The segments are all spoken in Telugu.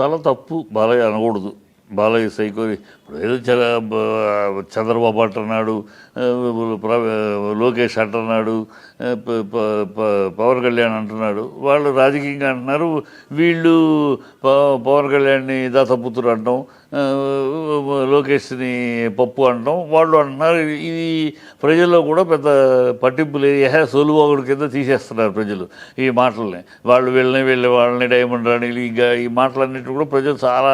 చాలా తప్పు బాలయ్య అనకూడదు బాలయ్య సైకోరి ఇప్పుడు ఏదో చంద్రబాబు అంటున్నాడు ప్ర- లోకేష్ అంటున్నాడు పవన్ కళ్యాణ్ అంటున్నాడు వాళ్ళు రాజకీయంగా అంటున్నారు వీళ్ళు ప- పవన్ కళ్యాణ్ని దాతపుత్రుడు అంటాం లోకేష్ని పప్పు అంటాం వాళ్ళు అంటున్నారు ఇది ప్రజల్లో కూడా పెద్ద పట్టింపు లేదు ఏహే కింద తీసేస్తున్నారు ప్రజలు ఈ మాటల్ని. వాళ్ళు వీళ్ళని వీళ్ళని వాళ్ళని డైమండ్ రాణి ఇంకా ఈ మాటలన్నిటి కూడా ప్రజలు చాలా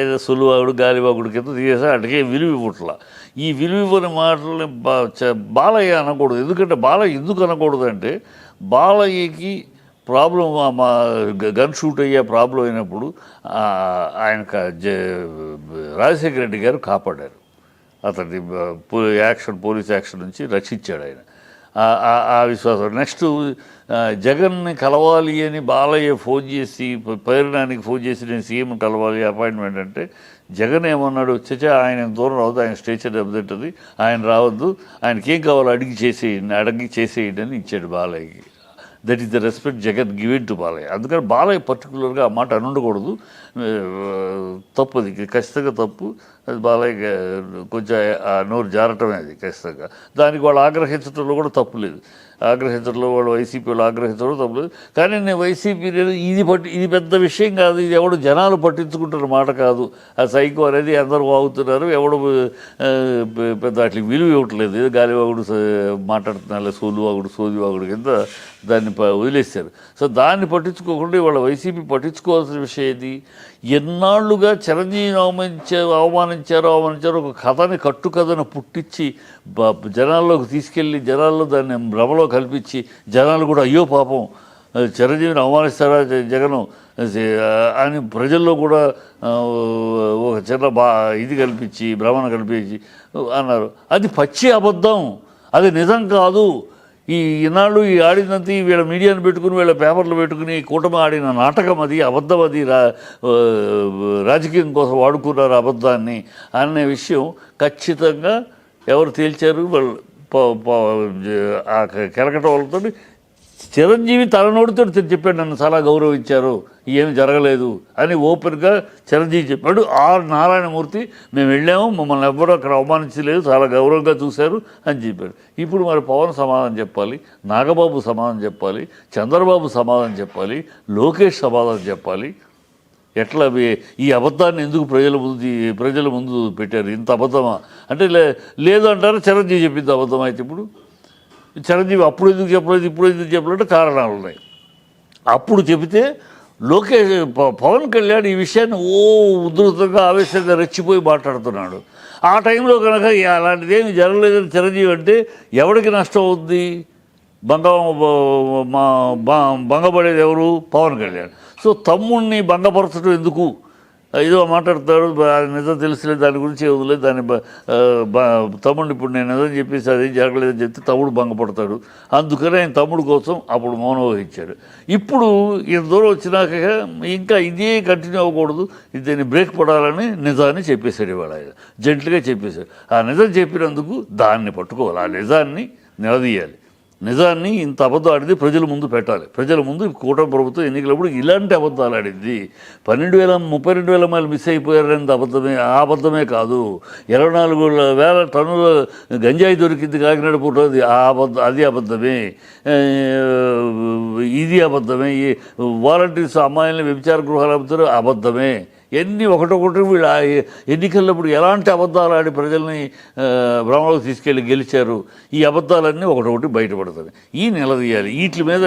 ఏదో సొలువాగుడు గాలివాగుడు కింద తీసేసి అటుకే విలువ ఇవ్వట్ల. ఈ విలువ ఇవ్వని మాటల్ని బాలయ్య అనకూడదు. ఎందుకంటే బాలయ్య ఎందుకు అనకూడదు అంటే బాలయ్యకి ప్రాబ్లం మా గన్ షూట్ అయ్యే ప్రాబ్లం అయినప్పుడు ఆయన జ- రాజశేఖర రెడ్డి గారు కాపాడారు. అతన్ని యాక్షన్ పోలీస్ యాక్షన్ నుంచి రక్షించాడు ఆయన. ఆ- విశ్వాసం. నెక్స్ట్ జగన్ని కలవాలి అని బాలయ్య ఫోన్ చేసి ప- ఫోన్ చేసి నేను సీఎం కలవాలి అపాయింట్మెంట్ అంటే జగన్ ఏమన్నాడు చచ్చా ఆయన దూరం రావద్దు ఆయన స్టేచర్ దెబ్బతింటుంది ఆయన రావద్దు ఆయనకి ఏం కావాలో అడిగి చేసేయండి అడిగి చేసేయండి అని ఇచ్చాడు బాలయ్యకి. That is the respect Jagan given to Balayya. అందుకని బాలయ్య పర్టికులర్గా ఆ మాట అనుండకూడదు. తప్పు అది. ఖచ్చితంగా తప్పు. అది బాలయ్య కొంచెం ఆ నోరు జారటమే అది ఖచ్చితంగా. దానికి వాళ్ళు ఆగ్రహించడంలో కూడా తప్పు లేదు. ఆగ్రహించడంలో వాళ్ళు వైసీపీ వాళ్ళు ఆగ్రహించడం తప్పు లేదు. కానీ నేను వైసీపీ నేను ఇది పట్టి ఇది పెద్ద విషయం కాదు. ఇది ఎవడు జనాలు పట్టించుకుంటున్న మాట కాదు. ఆ సైకో అనేది అందరూ వాగుతున్నారు. ఎవడు పెద్ద అట్లా విలువ ఇవ్వట్లేదు. ఏదో గాలివాగుడు స- మాట్లాడుతున్నారు సోలువాగుడు సోదివాగుడు కింద దాన్ని వదిలేశారు. సో దాన్ని పట్టించుకోకుండా ఇవాళ వైసీపీ పట్టించుకోవాల్సిన విషయం ఏది? ఎన్నాళ్ళుగా చిరంజీవిని అవమానించారు అవమానించారు అవమానించారు ఒక కథని కట్టు కథను పుట్టించి జనాల్లోకి తీసుకెళ్ళి జనాల్లో దాన్ని భ్రమలో కల్పించి జనాలు కూడా అయ్యో పాపం చిరంజీవిని అవమానిస్తారా జగను అని ప్రజల్లో కూడా ఒక చిన్న బా ఇది కల్పించి భ్రమణ కల్పించి అన్నారు. అది పచ్చి అబద్ధం. అది నిజం కాదు. ఈ ఈనాళ్ళు ఈ ఆడినంత వీళ్ళ మీడియాను పెట్టుకుని వీళ్ళ పేపర్లు పెట్టుకుని కూటమి ఆడిన నాటకం అది అబద్ధం అది రా రాజకీయం కోసం వాడుకున్నారు అబద్ధాన్ని అనే విషయం ఖచ్చితంగా ఎవరు తేల్చారు? వాళ్ళు ఆ కెలకట వాళ్ళతో చిరంజీవి తలనోడితో చెప్పాడు నన్ను చాలా గౌరవించారు ఏమి జరగలేదు అని ఓపెన్గా చిరంజీవి చెప్పాడు. ఆర్ నారాయణమూర్తి మేము వెళ్ళాము మమ్మల్ని ఎవ్వరూ అక్కడ అవమానించలేదు చాలా గౌరవంగా చూశారు అని చెప్పాడు. ఇప్పుడు మరి పవన్ సమాధానం చెప్పాలి నాగబాబు సమాధానం చెప్పాలి చంద్రబాబు సమాధానం చెప్పాలి లోకేష్ సమాధానం చెప్పాలి. ఎట్లా ఈ అబద్ధాన్ని ఎందుకు ప్రజల ముందు ప్రజల ముందు పెట్టారు? ఇంత అబద్ధమా? అంటే లే లేదు అంటారు చిరంజీవి చెప్పింది అబద్ధం అయితే ఇప్పుడు? చిరంజీవి అప్పుడు ఎందుకు చెప్పలేదు ఇప్పుడు ఎందుకు చెప్పలేదు కారణాలు ఉన్నాయి. అప్పుడు చెబితే లోకేష్ ప- పవన్ కళ్యాణ్ ఈ విషయాన్ని ఓ ఉధృతంగా ఆవేశంగా రెచ్చిపోయి మాట్లాడుతున్నాడు. ఆ టైంలో కనుక అలాంటిది ఏమి జరగలేదని చిరంజీవి అంటే ఎవరికి నష్టం అవుద్ది? భంగ భంగపడేది ఎవరు? పవన్ కళ్యాణ్. సో తమ్ముణ్ణి భంగపరచడం ఎందుకు? ఏదో మాట్లాడతాడు బ- నిజం తెలుసులేదు దాని గురించి వదిలేదు దాన్ని బ- తమ్ముడిని ఇప్పుడు నేను నిజం చెప్పేసి అది జరగలేదని చెప్తే తమ్ముడు భంగపడతాడు. అందుకనే ఆయన తమ్ముడు కోసం అప్పుడు మౌనం వహించాడు. ఇప్పుడు ఇంత దూరం వచ్చినాక ఇంకా ఇదే కంటిన్యూ అవ్వకూడదు దీన్ని బ్రేక్ పడాలని నిజాన్ని చెప్పేశాడు ఇవాళ ఆయన. జెంట్లుగా చెప్పేశాడు. ఆ నిజం చెప్పినందుకు దాన్ని పట్టుకోవాలి ఆ నిజాన్ని నిలదీయాలి. నిజాన్ని ఇంత అబద్ధం ఆడింది ప్రజల ముందు పెట్టాలి. ప్రజల ముందు కూటమి ప్రభుత్వం ఎన్నికలప్పుడు ఇలాంటి అబద్ధాలు ఆడింది. పన్నెండు వేల ముప్పై రెండు వేల మైలు మిస్ అయిపోయారనేది అబద్ధమే ఆ అబద్ధమే కాదు. ఇరవై నాలుగు వేల టన్నుల గంజాయి దొరికింది కాకినాడ పూట. అది ఆ అబద్ధ అది అబద్ధమే. ఇది అబద్ధమే. ఈ వాలంటీర్స్ అమ్మాయిల్ని వ్యభిచార గృహాలు అమ్ముతారు అబద్ధమే. ఎన్ని ఒకటొకటి వీళ్ళు ఎన్నికలప్పుడు ఎలాంటి అబద్ధాలు ఆడి ప్రజల్ని భ్రమలోకి తీసుకెళ్ళి గెలిచారు ఈ అబద్ధాలన్నీ ఒకటొకటి బయటపడతాయి. ఈ నిలదీయాలి. వీటి మీద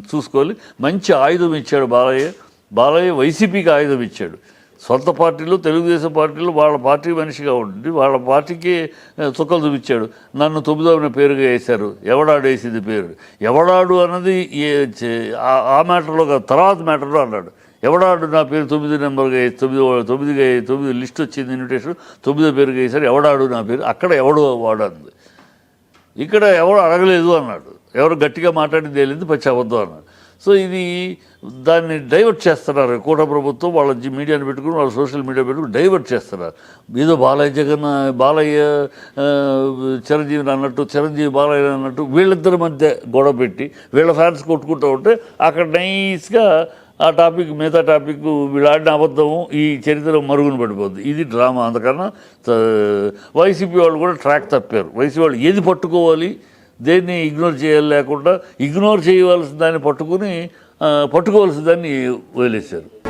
చూసుకోవాలి. మంచి ఆయుధం ఇచ్చాడు బాలయ్య. బాలయ్య వైసీపీకి ఆయుధం ఇచ్చాడు. సొంత పార్టీలో తెలుగుదేశం పార్టీలో వాళ్ళ పార్టీ మనిషిగా ఉండి వాళ్ళ పార్టీకి చుక్కలు చూపించాడు. నన్ను తొమ్మిదవన పేరుగా వేశారు. ఎవడాడు వేసింది పేరు? ఎవడాడు అన్నది ఆ- మ్యాటర్లో తర్వాత మ్యాటర్లో అన్నాడు. ఎవడాడు నా పేరు తొమ్మిది నెంబర్గా తొమ్మిది తొమ్మిదిగా తొమ్మిది లిస్ట్ వచ్చింది ఇన్విటేషన్ తొమ్మిదో పేరుగా వేశారు ఎవడాడు నా పేరు? అక్కడ ఎవడు వాడంది. ఇక్కడ ఎవరు అడగలేదు అన్నాడు. ఎవరు గట్టిగా మాట్లాడింది తేలింది పచ్చి అబద్ధం అన్నాడు. సో ఇది దాన్ని డైవర్ట్ చేస్తున్నారు. కూట ప్రభుత్వం వాళ్ళ మీడియాని పెట్టుకుని వాళ్ళ సోషల్ మీడియా పెట్టుకుని డైవర్ట్ చేస్తున్నారు. ఏదో బాలయ్య జగన్ బాలయ్య చిరంజీవిని అన్నట్టు చిరంజీవి బాలయ్య అన్నట్టు వీళ్ళిద్దరి మధ్య గొడవ పెట్టి వీళ్ళ ఫ్యాన్స్ కొట్టుకుంటూ ఉంటే అక్కడ నైస్గా ఆ టాపిక్ మిగతా టాపిక్ వీళ్ళాడిన అబద్ధము ఈ చరిత్ర మరుగున పడిపోద్ది. ఇది డ్రామా. అందుకన్నా వైసీపీ వాళ్ళు కూడా ట్రాక్ తప్పారు. వైసీపీ వాళ్ళు ఏది పట్టుకోవాలి దేన్ని ఇగ్నోర్ చేయాలి లేకుండా ఇగ్నోర్ చేయవలసిన దాన్ని పట్టుకుని పట్టుకోవాల్సిన దాన్ని వదిలేశారు.